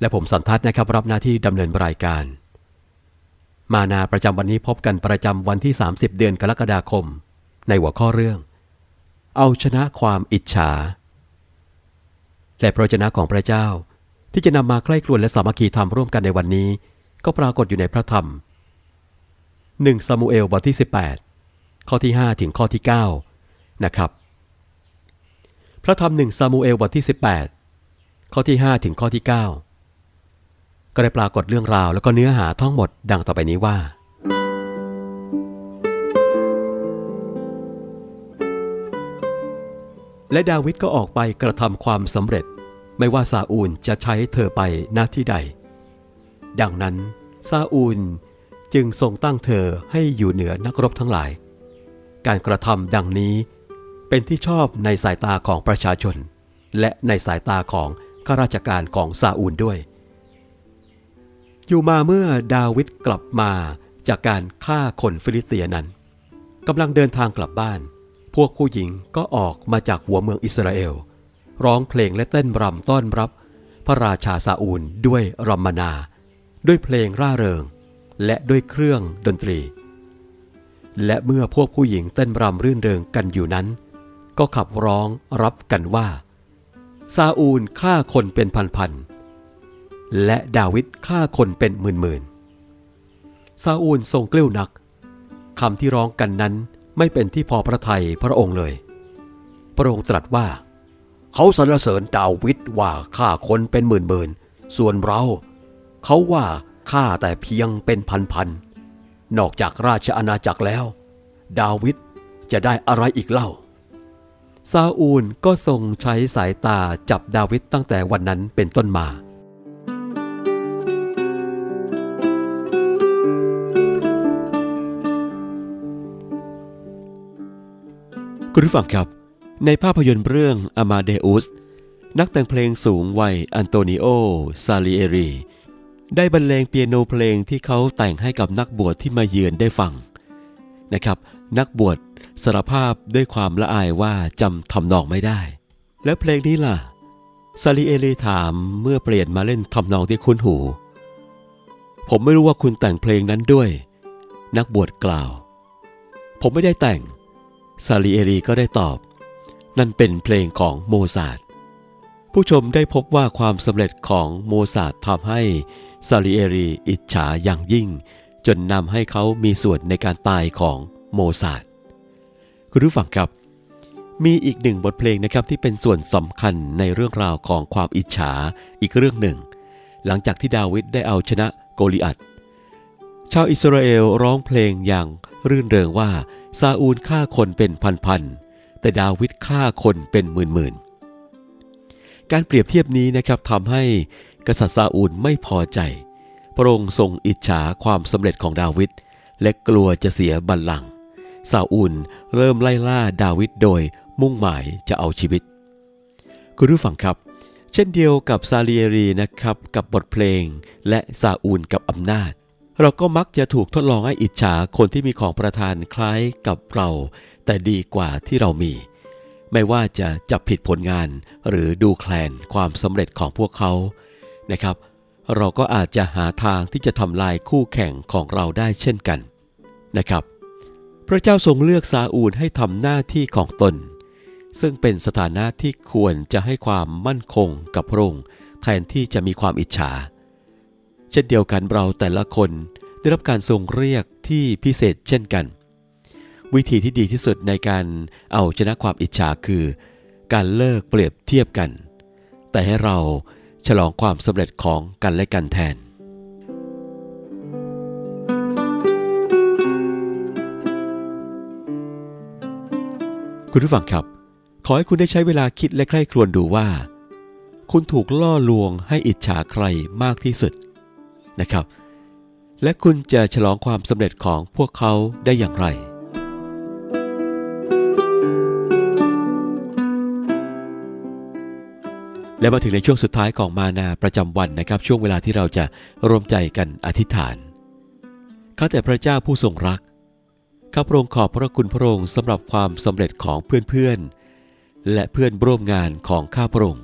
และผมสันทัศน์นะครับรับหน้าที่ดำเนินรายการ มานาประจำวันนี้พบกันประจำวันที่ 30 เดือนกรกฎาคม ในหัวข้อเรื่อง เอาชนะความอิจฉา และพระวจนะของพระเจ้า ที่จะนำมาใกล้ครวนและสามัคคีธรรมร่วมกันในวันนี้ ก็ปรากฏอยู่ในพระธรรม1ซามูเอลบทที่ 18 ข้อที่ 5 ถึงข้อที่ 9 นะครับ พระธรรม1ซามูเอลบทที่ 18 ข้อที่ 5 ถึงข้อที่ 9 ก็ได้ปรากฏเรื่องราวแล้วก็เนื้อหาทั้งหมดดังต่อไปนี้ว่า และดาวิดก็ออกไปกระทำความสำเร็จ ไม่ว่าซาอูลจะใช้เธอไปหน้าที่ใด ดังนั้นซาอูลจึงทรงตั้งเธอให้อยู่เหนือนักรบทั้งหลาย การกระทำดังนี้เป็นที่ชอบในสายตาของประชาชน และในสายตาของข้าราชการของซาอูลด้วย อยู่มาเมื่อดาวิดกลับมาจากการฆ่าคนฟิลิสเตียนั้นกำลังเดินทางกลับบ้าน พวกผู้หญิงก็ออกมาจากหัวเมืองอิสราเอล ร้องเพลงและเต้นรำต้อนรับ พระราชาซาอูลด้วยรัมมนา ด้วยเพลงร่าเริง และด้วยเครื่องดนตรี และเมื่อพวกผู้หญิงเต้นรำรื่นเริงกันอยู่นั้น ก็ขับร้องรับกันว่าซาอูลฆ่าคนเป็นพันๆ และดาวิดฆ่าคนเป็นหมื่นๆซาอูลทรงเกลี้ยวนักคำที่ร้องกันนั้นไม่เป็นที่พอพระทัยพระองค์เลย พระองค์ตรัสว่า เขาสรรเสริญดาวิดว่าฆ่าคนเป็นหมื่นๆส่วนเราเขาว่าฆ่าแต่เพียงเป็นพันๆนอกจากราชอาณาจักรแล้ว ดาวิดจะได้อะไรอีกเล่า ซาอูลก็ทรงใช้สายตาจับดาวิดตั้งแต่วันนั้นเป็นต้นมา คุณผู้ฟังครับ ในภาพยนตร์เรื่องอ m มาเดอุสนักแต่งเพลงสูงวัยอันโตนิโอ ซาลิเอรี ได้บรรเลงเปียโนเพลงที่เขาแต่งให้กับนักบวชที่มาเยือนได้ฟังนะครับ นักบวชสารภาพด้วยความละอายว่าจำทำนองไม่ได้ แล้วเพลงนี้ล่ะ ซาลิเอรีถามเมื่อเปลี่ยนมาเล่นทำนองที่คุ้นหู ผมไม่รู้ว่าคุณแต่งเพลงนั้นด้วย นักบวชกล่าว ผมไม่ได้แต่ง ซาลิเอรีก็ได้ตอบ นั่นเป็นเพลงของโมซาร์ทผู้ชมได้พบว่าความสำเร็จของโมซาร์ททำให้ซาลิเอรีอิจฉาอย่างยิ่ง จนนำให้เขามีส่วนในการตายของโมซาร์ทคุณผู้ฟังครับมีอีกหนึ่งบทเพลงนะครับที่เป็นส่วนสำคัญในเรื่องราวของความอิจฉาอีกเรื่องหนึ่ง หลังจากที่ดาวิดได้เอาชนะโกลิอัตชาวอิสราเอลร้องเพลงอย่าง รื่นเริงว่าซาอูลฆ่าคนเป็นพันๆ แต่ดาวิดฆ่าคนเป็นหมื่นๆ การเปรียบเทียบนี้นะครับทำให้กษัตริย์ซาอูลไม่พอใจ พระองค์ทรงอิจฉาความสำเร็จของดาวิดและกลัวจะเสียบัลลังก์ซาอูลเริ่มไล่ล่าดาวิดโดยมุ่งหมายจะเอาชีวิต คุณผู้ฟังครับ เช่นเดียวกับซาเลียรีนะครับกับบทเพลงและซาอูลกับอำนาจ เราก็มักจะถูกทดลองให้อิจฉาคนที่มีของประทานคล้ายกับเรา แต่ดีกว่าที่เรามี ไม่ว่าจะจับผิดผลงาน หรือดูแคลนความสำเร็จของพวกเขานะครับ เราก็อาจจะหาทางที่จะทำลายคู่แข่งของเราได้เช่นกันนะครับ พระเจ้าทรงเลือกซาอูลให้ทำหน้าที่ของตน ซึ่งเป็นสถานะที่ควรจะให้ความมั่นคงกับพระองค์แทนที่จะมีความอิจฉา เช่นเดียวกันเราแต่ละคนได้รับการทรงเรียกที่พิเศษเช่นกัน วิธีที่ดีที่สุดในการเอาชนะความอิจฉาคือ การเลิกเปรียบเทียบกัน แต่ให้เราฉลองความสำเร็จของกันและกันแทน คุณผู้ฟังครับ ขอให้คุณได้ใช้เวลาคิดและใคร่ครวญดูว่า คุณถูกล่อลวงให้อิจฉาใครมากที่สุด นะครับ และคุณจะฉลองความสำเร็จของพวกเขาได้อย่างไร และมาถึงในช่วงสุดท้ายของมานาประจำวันนะครับ ช่วงเวลาที่เราจะรวมใจกันอธิษฐานข้าแต่พระเจ้าผู้ทรงรักข้าพระองค์ขอบพระคุณพระองค์สำหรับความสำเร็จของเพื่อนๆและเพื่อนร่วมงานของข้าพระองค์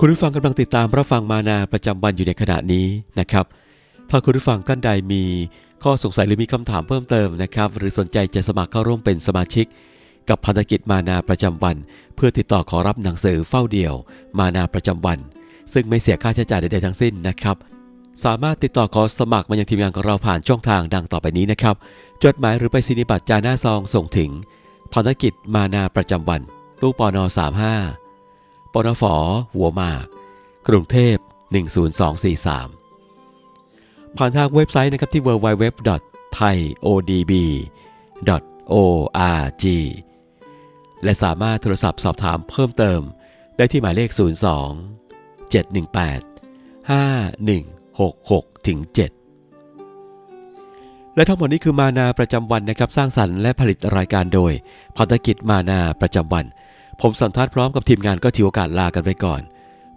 คุณผู้ฟังกำลังติดตามรับฟังมานาประจำวันอยู่ในขณะนี้นะครับ ถ้าคุณผู้ฟังท่านใดมีข้อสงสัยหรือมีคำถามเพิ่มเติมนะครับ หรือสนใจจะสมัครเข้าร่วมเป็นสมาชิก กับพันธกิจมานาประจำวัน เพื่อติดต่อขอรับหนังสือเฝ้าเดี่ยว มานาประจำวัน ซึ่งไม่เสียค่าใช้จ่ายใดๆทั้งสิ้นนะครับ สามารถติดต่อขอสมัครมายังทีมงานของเราผ่านช่องทางดังต่อไปนี้นะครับ จดหมายหรือไปสินิบัตรจาหน้าซองส่งถึงพันธกิจมานาประจำวัน ตู้ปอน35 ปนฝหัวมาก กรุงเทพ 10243 ผ่านทางเว็บไซต์นะครับที่ www.thaiodb.org และสามารถโทรศัพท์สอบถามเพิ่มเติมได้ที่หมายเลข 02 718 5166ถึง7และทั้งหมดนี้คือมานาประจำวันนะครับ สร้างสรรค์และผลิตรายการโดยพันธกิจมานาประจำวัน ผมสันทัดพร้อมกับทีมงานก็ถือโอกาสลากันไปก่อน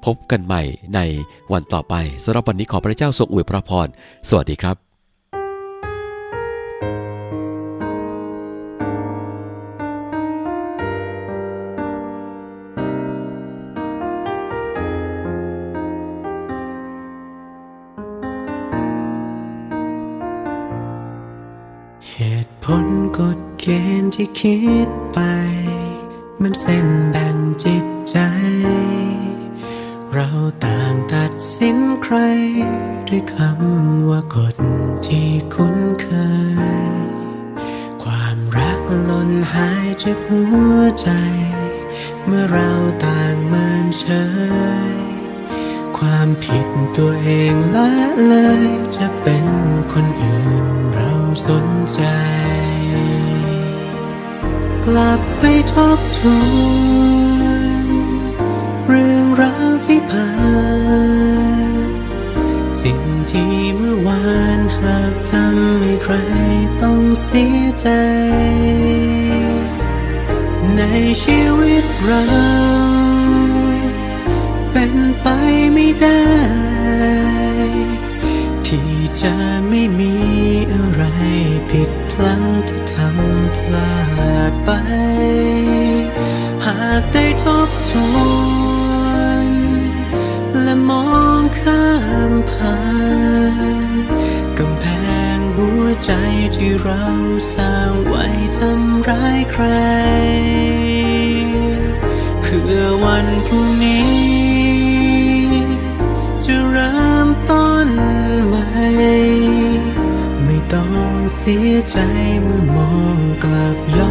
พบกันใหม่ในวันต่อไปสำหรับวันนี้ขอพระเจ้าทรงอวยพระพร สวัสดีครับเหตุผลกฎเกณฑ์ที่คิดไป มันเส้นแบ่งจิตใจ เราต่างตัดสินใคร ด้วยคำว่ากฎที่คุ้นเคย ความรักหล่นหายจากหัวใจ เมื่อเราต่างเมินเฉย ความผิดตัวเองละเลยจะเป็นคนอื่นเราสนใจ กลับไปทบทวนเรื่องราวที่ผ่านสิ่งที่เมื่อวานหากทำให้ใครต้องเสียใจ ในชีวิตเรา เป็นไปไม่ได้ ที่จะไม่มีอะไรผิด ดไป หากได้ทบทวนและมองข้ามผ่านกำแพงหัวใจที่เราสร้างไว้ทำร้ายใคร เพื่อวันพรุ่งนี้ จะเริ่มต้นใหม่ไม่ต้องเสียใจเมื่อมองกลับย้อน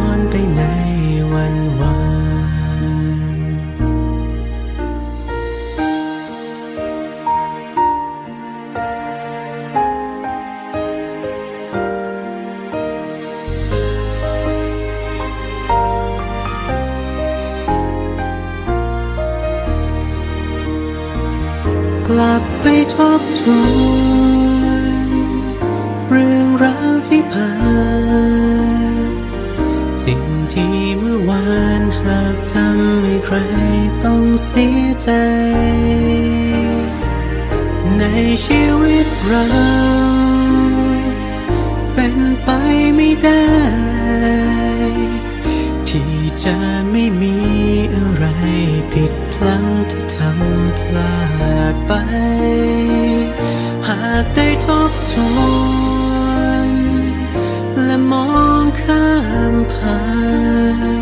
ลับไปทบทวนเรื่องราวที่ผ่านสิ่งที่เมื่อวานหากทำให้ใครต้องเสียใจ ในชีวิตเรา เป็นไปไม่ได้ ที่จะไม่มีอะไรผิดพลั้งที่ทำพลาด ไป หากได้ทบทวนและมองข้ามผ่า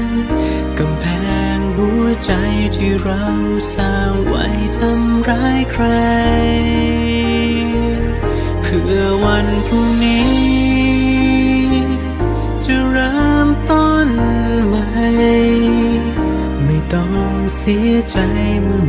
นกำแพงหัวใจที่เราสร้างไว้ทำร้ายใคร เพื่อวันพรุ่งนี้ จะเริ่มต้นใหม่ ไม่ต้องเสียใจเมื่อ